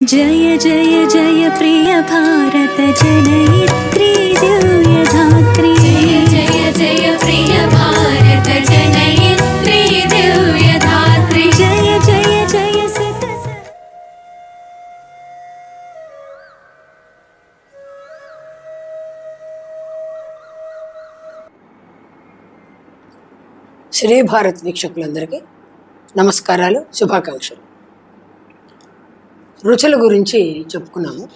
जय जय जय प्रिय भारत जनयित्री दिव्यधात्री जय जय जय प्रिय भारत जनयित्री दिव्यधात्री जय जय जय सतस శ్రీ భారత్ వీక్షకులందరికీ నమస్కారాలు శుభాకాంక్షలు రుచుల గురించి చెప్పుకున్నాము.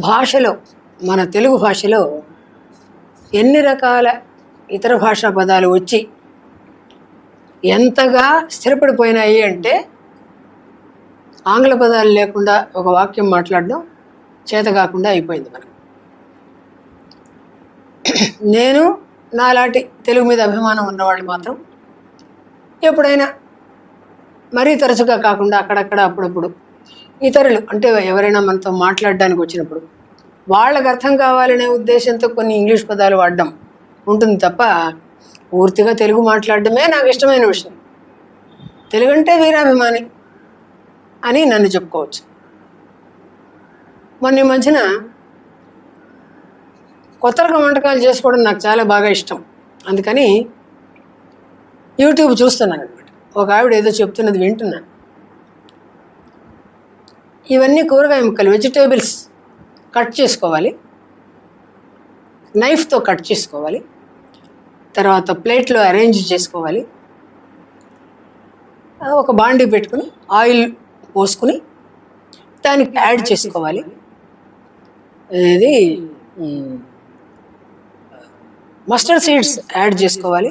భాషలో మన తెలుగు భాషలో ఎన్ని రకాల ఇతర భాషా పదాలు వచ్చి ఎంతగా స్థిరపడిపోయినాయి అంటే ఆంగ్ల పదాలు లేకుండా ఒక వాక్యం మాట్లాడడం చేత కాకుండా అయిపోయింది మనకు. నేను నాలాంటి తెలుగు మీద అభిమానం ఉన్నవాళ్ళు మాత్రం ఎప్పుడైనా మరీ తరచుగా కాకుండా అక్కడక్కడ అప్పుడప్పుడు. ఇతరులు అంటే ఎవరైనా మనతో మాట్లాడడానికి వచ్చినప్పుడు. వాళ్ళకి అర్థం కావాలనే ఉద్దేశంతో కొన్ని ఇంగ్లీష్ పదాలు వాడడం ఉంటుంది తప్ప పూర్తిగా తెలుగు మాట్లాడడమే నాకు ఇష్టమైన విషయం. తెలుగు అంటే వీరాభిమాని అని నన్ను చెప్పుకోవచ్చు. మొన్న ఈ మధ్యన కొత్త రకం వంటకాలు చేసుకోవడం నాకు చాలా బాగా ఇష్టం. అందుకని యూట్యూబ్ చూస్తున్నాను. ఒక ఆవిడ ఏదో చెప్తున్నది వింటున్నాను ఇవన్నీ కూరగాయ ముక్కలు వెజిటేబుల్స్ కట్ చేసుకోవాలి. నైఫ్తో కట్ చేసుకోవాలి. తర్వాత ప్లేట్లో అరేంజ్ చేసుకోవాలి. ఒక బాండీ పెట్టుకుని ఆయిల్ పోసుకుని దానికి యాడ్ చేసుకోవాలి. ఇది మ్, మస్టర్డ్ సీడ్స్ యాడ్ చేసుకోవాలి.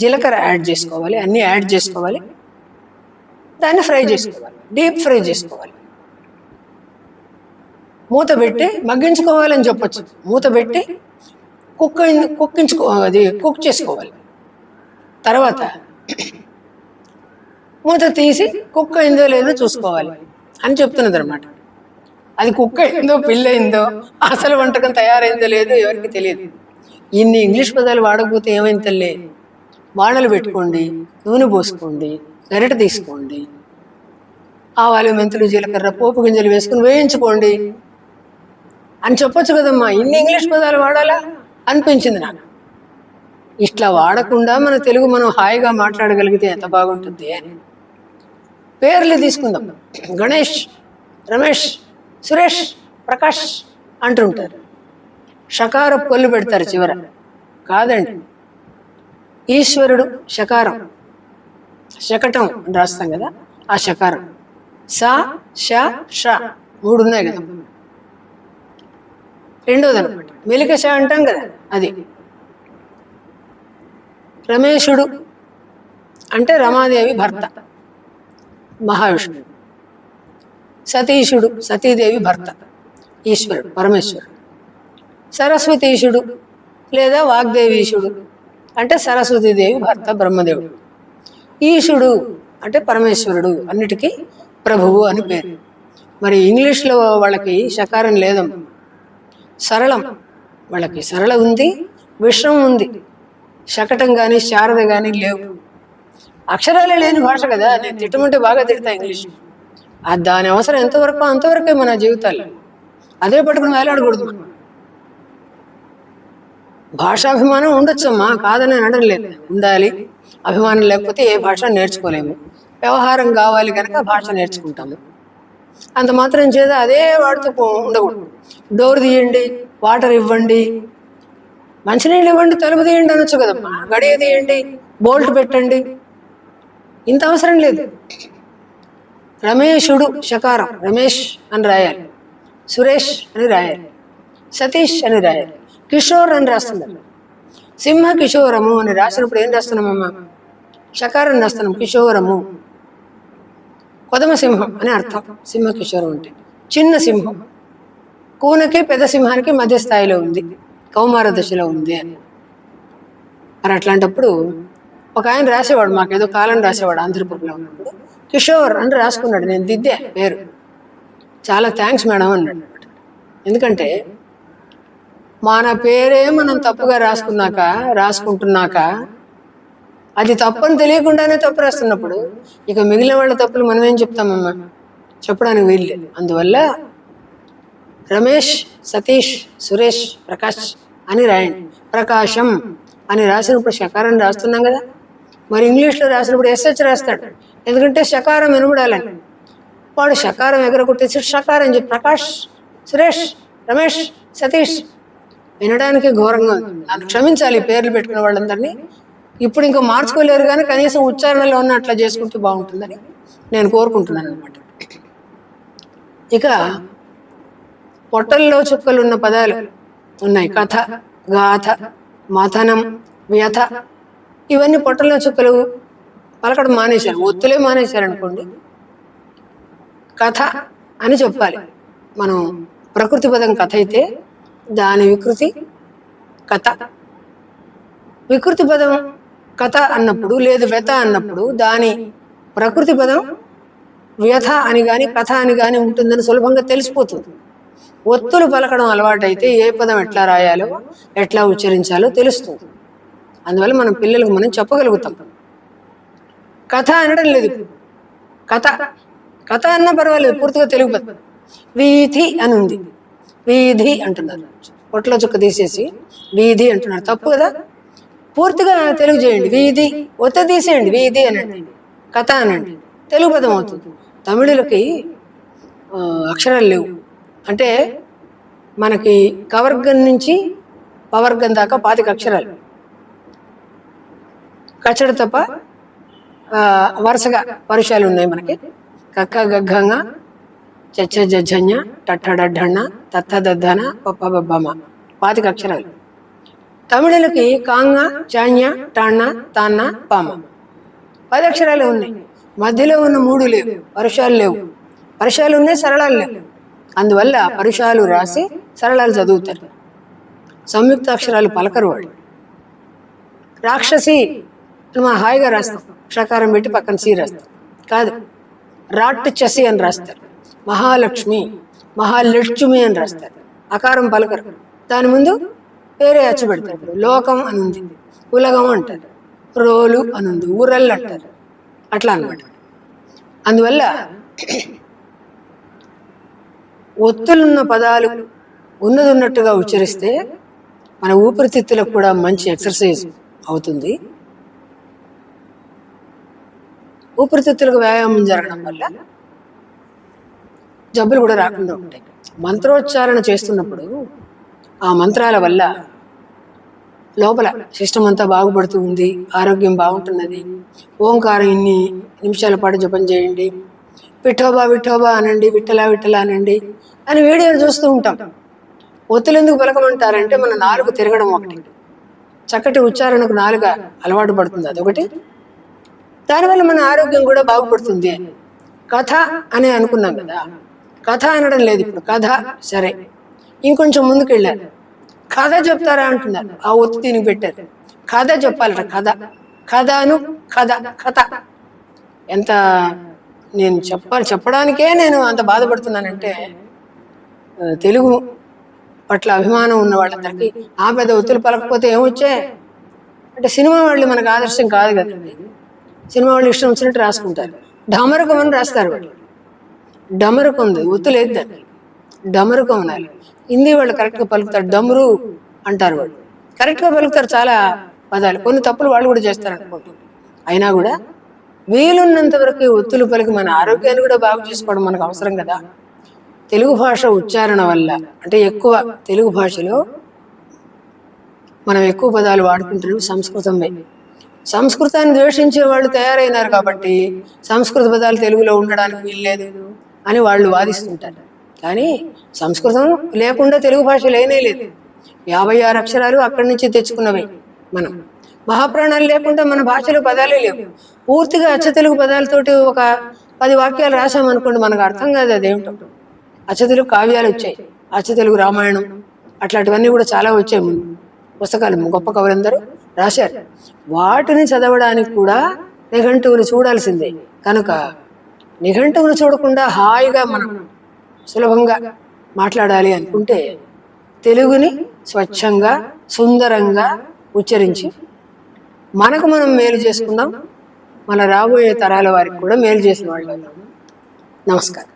జీలకర్ర యాడ్ చేసుకోవాలి అన్నీ యాడ్ చేసుకోవాలి. దాన్ని ఫ్రై చేసుకోవాలి డీప్ ఫ్రై చేసుకోవాలి. మూత పెట్టి మగ్గించుకోవాలని చెప్పొచ్చు. మూత పెట్టి కుక్ కుక్కించుకో అది కుక్ చేసుకోవాలి. తర్వాత మూత తీసి కుక్ అయిందో లేదో చూసుకోవాలి అని చెప్తున్నది అనమాట అది కుక్క అయిందో పిల్లయిందో అసలు వంటకం తయారైందో లేదో ఎవరికి తెలియదు. ఇన్ని ఇంగ్లీష్ పదాలు వాడకపోతే ఏమైంది తల్లి? వాడలు పెట్టుకోండి నూనె పోసుకోండి గరిట తీసుకోండి. ఆవాలు మెంతులు జీలకర్ర పోపు గింజలు వేసుకుని వేయించుకోండి. అని చెప్పొచ్చు కదమ్మా ఇన్ని ఇంగ్లీష్ పదాలు వాడాలా? అనిపించింది నాకు. ఇట్లా వాడకుండా మన తెలుగు మనం హాయిగా మాట్లాడగలిగితే ఎంత బాగుంటుంది అని. పేర్లు తీసుకుందాం. గణేష్ రమేష్ సురేష్ ప్రకాష్ అంటుంటారు. షకార పొల్లు పెడతారు చివర. కాదండి ఈశ్వరుడు షకారం. శకటం అని రాస్తాం కదా ఆ షకారం. సా ష ష మూడు ఉన్నాయి కదా. రెండోది అనమాట మెలిక ష అంటాం కదా అది. రమేశుడు అంటే రమాదేవి భర్త మహావిష్ణుడు. సతీశుడు సతీదేవి భర్త ఈశ్వరుడు పరమేశ్వరుడు. సరస్వతీశుడు లేదా వాగ్దేవీశుడు అంటే సరస్వతీదేవి భర్త బ్రహ్మదేవుడు. ఈశుడు అంటే పరమేశ్వరుడు అన్నిటికీ ప్రభువు అని పేరు. మరి ఇంగ్లీష్లో వాళ్ళకి షకారం లేదమ్మా సరళం. వాళ్ళకి సరళ ఉంది విషం ఉంది. శకటం కానీ శారద కానీ లేవు. అక్షరాలే లేని భాష కదా నేను తిట్టమంటే బాగా తిడతా ఇంగ్లీష్. దాని అవసరం ఎంతవరకు అంతవరకే మన జీవితాలు అదే పట్టుకుని వేలాడకూడదు. మనం భాషాభిమానం ఉండొచ్చమ్మా కాదని అనడం లేదు. ఉండాలి. అభిమానం లేకపోతే ఏ భాష నేర్చుకోలేము. వ్యవహారం కావాలి కనుక భాష నేర్చుకుంటాము. అంత మాత్రం చేత అదే వాడుతూ ఉండకూడదు. డోర్ తీయండి వాటర్ ఇవ్వండి. మంచినీళ్ళు ఇవ్వండి తలుపు తీయండి అనొచ్చు కదమ్మా. గడియ తీయండి బోల్ట్ పెట్టండి. ఇంత అవసరం లేదు. రమేషుడు షకారం రమేష్ అని రాయాలి. సురేష్ అని రాయాలి. సతీష్ అని రాయాలి. కిషోర్ అని రాస్తున్నారు. సింహ కిషోరము అని రాసినప్పుడు ఏం రాస్తున్నామమ్మా షకారం రాస్తున్నాం కిషోరము. కొదమ సింహం అని అర్థం. సింహ కిషోరం అంటే చిన్న సింహం. కూనకి పెద్ద సింహానికి మధ్య స్థాయిలో ఉంది. కౌమార దశలో ఉంది అని. మరి అట్లాంటప్పుడు ఒక ఆయన రాసేవాడు మాకేదో కాలం రాసేవాడు ఆంధ్రప్రదేశ్లో ఉన్నప్పుడు. కిషోర్ అని రాసుకున్నాడు నేను దిద్దే పేరు. చాలా థ్యాంక్స్ మేడం అన్నాడు. ఎందుకంటే మన పేరే మనం తప్పుగా రాసుకున్నాక రాసుకుంటున్నాక అది తప్పని తెలియకుండానే తప్పు రాస్తున్నప్పుడు ఇక మిగిలిన వాళ్ళ తప్పులు మనం ఏం చెప్తామమ్మా? చెప్పడానికి వీల్లేదు అందువల్ల రమేష్ సతీష్ సురేష్ ప్రకాష్ అని రాయండి. ప్రకాశం అని రాసినప్పుడు శకారం రాస్తున్నాం కదా? మరి ఇంగ్లీష్లో రాసినప్పుడు ఎస్హెచ్ రాస్తాడు. ఎందుకంటే శకారం వినబడాలని. వాడు శకారం ఎగరగొట్టేసి షకారం చెప్పి ప్రకాష్ సురేష్ రమేష్ సతీష్ వినడానికి ఘోరంగా ఉంది క్షమించాలి పేర్లు పెట్టుకున్న వాళ్ళందరినీ. ఇప్పుడు ఇంకా మార్చుకోలేరు కానీ కనీసం ఉచ్చారణలో ఉన్న అట్లా చేసుకుంటే బాగుంటుందని నేను కోరుకుంటున్నాను అనమాట ఇక పొట్టల్లో చుక్కలు ఉన్న పదాలు ఉన్నాయి. కథ గాథ మథనం వ్యథ. ఇవన్నీ పొట్టల్లో చుక్కలు పలకడం మానేశారు. ఒత్తులే మానేశారు అనుకోండి. కథ అని చెప్పాలి. మనం ప్రకృతి పదం కథ అయితే దాని వికృతి కథ. వికృతి పదం కథ అన్నప్పుడు లేదు వ్యథ అన్నప్పుడు దాని ప్రకృతి పదం వ్యథ అని కానీ కథ అని కానీ ఉంటుందని సులభంగా తెలిసిపోతుంది. ఒత్తులు పలకడం అలవాటైతే ఏ పదం ఎట్లా రాయాలో ఎట్లా ఉచ్చరించాలో తెలుస్తుంది. అందువల్ల మనం పిల్లలకు మనం చెప్పగలుగుతాం. కథ అనడం లేదు ఇప్పుడు. కథ. కథ అన్నా పర్వాలేదు పూర్తిగా తెలుగు పదం. వీధి అని ఉంది. వీధి అంటున్నారు. పొట్ల చుక్క తీసేసి వీధి అంటున్నారు. తప్పు కదా? పూర్తిగా తెలుగు చేయండి. వీధి ఒత్త తీసేయండి. వీధి అనండి. కథ అనండి. తెలుగు పదం అవుతుంది. తమిళులకి అక్షరాలు లేవు. అంటే మనకి కవర్గం నుంచి పవర్గం దాకా పాతిక అక్షరాలు. కచ్చడ తప్ప వరుసగా పరుషాలు ఉన్నాయి మనకి. కక్క గగ్గంగా చచ్చ జజ్జన్య టట్టడడ్డన్న తత్త దద్దన పప్ప బబ్బమ్మ పాతిక అక్షరాలు తమిళులకి కాంగ చాన్య టాన్న తాన్న పామ పది అక్షరాలు ఉన్నాయి. మధ్యలో ఉన్న మూడు లేవు. పరుషాలు లేవు. పరుషాలు ఉన్నాయి సరళాలు లేవు. అందువల్ల పరుషాలు రాసి సరళాలు చదువుతారు. సంయుక్త అక్షరాలు పలకరు వాళ్ళు. రాక్షసి అని మనం హాయిగా రాస్తాం షకారం పెట్టి పక్కన సీ రాస్తాం కాదు. రాట్ చసి అని రాస్తారు. మహాలక్ష్మి మహాలక్ష్మి అని రాస్తారు. అకారం పలకరు. దాని ముందు వేరే అచ్చు పెడతారు లోకం అనుంది. ఉలగం అంటారు. రోలు అనుంది. ఊరళ్ళు అంటారు. అట్లా అన్నమాట. అందువల్ల ఒత్తులున్న పదాలు ఉన్నది ఉన్నట్టుగా ఉచ్చరిస్తే మన ఊపిరితిత్తులకు కూడా మంచి ఎక్సర్సైజ్ అవుతుంది. ఊపిరితిత్తులకు వ్యాయామం జరగడం వల్ల జబ్బులు కూడా రాకుండా ఉంటాయి. మంత్రోచ్చారణ చేస్తున్నప్పుడు ఆ మంత్రాల వల్ల లోపల సిస్టమ్ అంతా బాగుపడుతూ ఉంది ఆరోగ్యం బాగుంటున్నది. ఓంకారం ఇన్ని నిమిషాల పాటు జపం చేయండి. విఠోబా విఠోబా అనండి విఠలా విఠలా అనండి అని వీడియోలు చూస్తూ ఉంటాం. ఒత్తులు ఎందుకు పలకమంటారంటే మన నాలుగు తిరగడం ఒకటి. చక్కటి ఉచ్చారణకు నాలుగ అలవాటు పడుతుంది అదొకటి. దానివల్ల మన ఆరోగ్యం కూడా బాగుపడుతుంది అని. కథ అని అనుకున్నాం కదా. కథ అనడం లేదు ఇప్పుడు. కథ సరే. ఇంకొంచెం ముందుకు వెళ్ళారు కథ చెప్తారా అంటున్నారు ఆ ఒత్తి దీనికి పెట్టారు కథ చెప్పాలట కథ. కథను కథ కథ. ఎంత నేను చెప్పాలి చెప్పడానికే నేను అంత బాధపడుతున్నానంటే తెలుగు పట్ల అభిమానం ఉన్న వాళ్ళందరికీ ఆ పెద్ద ఒత్తులు పలకపోతే ఏమొచ్చే? అంటే సినిమా వాళ్ళు మనకు ఆదర్శం కాదు కదండి. సినిమా వాళ్ళు ఇష్టం వచ్చినట్టు రాసుకుంటారు. డమరకం రాస్తారు వాళ్ళు. డమరుకు ఉంది ఒత్తులేదు దాన్ని డమరకం అనాలి హిందీ వాళ్ళు కరెక్ట్గా పలుకుతారు డమరు అంటారు వాళ్ళు. కరెక్ట్గా పలుకుతారు చాలా పదాలు. కొన్ని తప్పులు వాళ్ళు కూడా చేస్తారు అనుకుంటారు అయినా కూడా వీలున్నంత వరకు ఒత్తులు పలికి మన ఆరోగ్యాన్ని కూడా బాగు చేసుకోవడం మనకు అవసరం కదా. తెలుగు భాష ఉచ్చారణ వల్ల అంటే ఎక్కువ తెలుగు భాషలో మనం ఎక్కువ పదాలు వాడుకుంటున్నాం సంస్కృతమే. సంస్కృతాన్ని ద్వేషించే వాళ్ళు తయారైనారు కాబట్టి సంస్కృత పదాలు తెలుగులో ఉండడానికి వీల్లేదు. అని వాళ్ళు వాదిస్తుంటారు. కానీ సంస్కృతం లేకుండా తెలుగు భాష లేనే లేదు. యాభై ఆరు అక్షరాలు అక్కడి నుంచి తెచ్చుకున్నవే మనం. మహాప్రాణాలు లేకుండా మన భాషలో పదాలే లేవు. పూర్తిగా అచ్చ తెలుగు పదాలతోటి ఒక పది వాక్యాలు రాసామనుకోండి మనకు అర్థం కాదు అదేమిటో అచ్చ తెలుగు కావ్యాలు వచ్చాయి. అచ్చ తెలుగు రామాయణం అట్లాంటివన్నీ కూడా చాలా వచ్చాయి ముందు. పుస్తకాలు గొప్ప కవులందరూ రాశారు. వాటిని చదవడానికి కూడా నిఘంటువులు చూడాల్సిందే. కనుక నిఘంటువులు చూడకుండా హాయిగా మనం సులభంగా మాట్లాడాలి అనుకుంటే తెలుగుని స్వచ్ఛంగా సుందరంగా ఉచ్చరించి మనకు మనం మేలు చేసుకుందాం మన రాబోయే తరాల వారికి కూడా మేలు చేసిన వాళ్ళు. నమస్కారం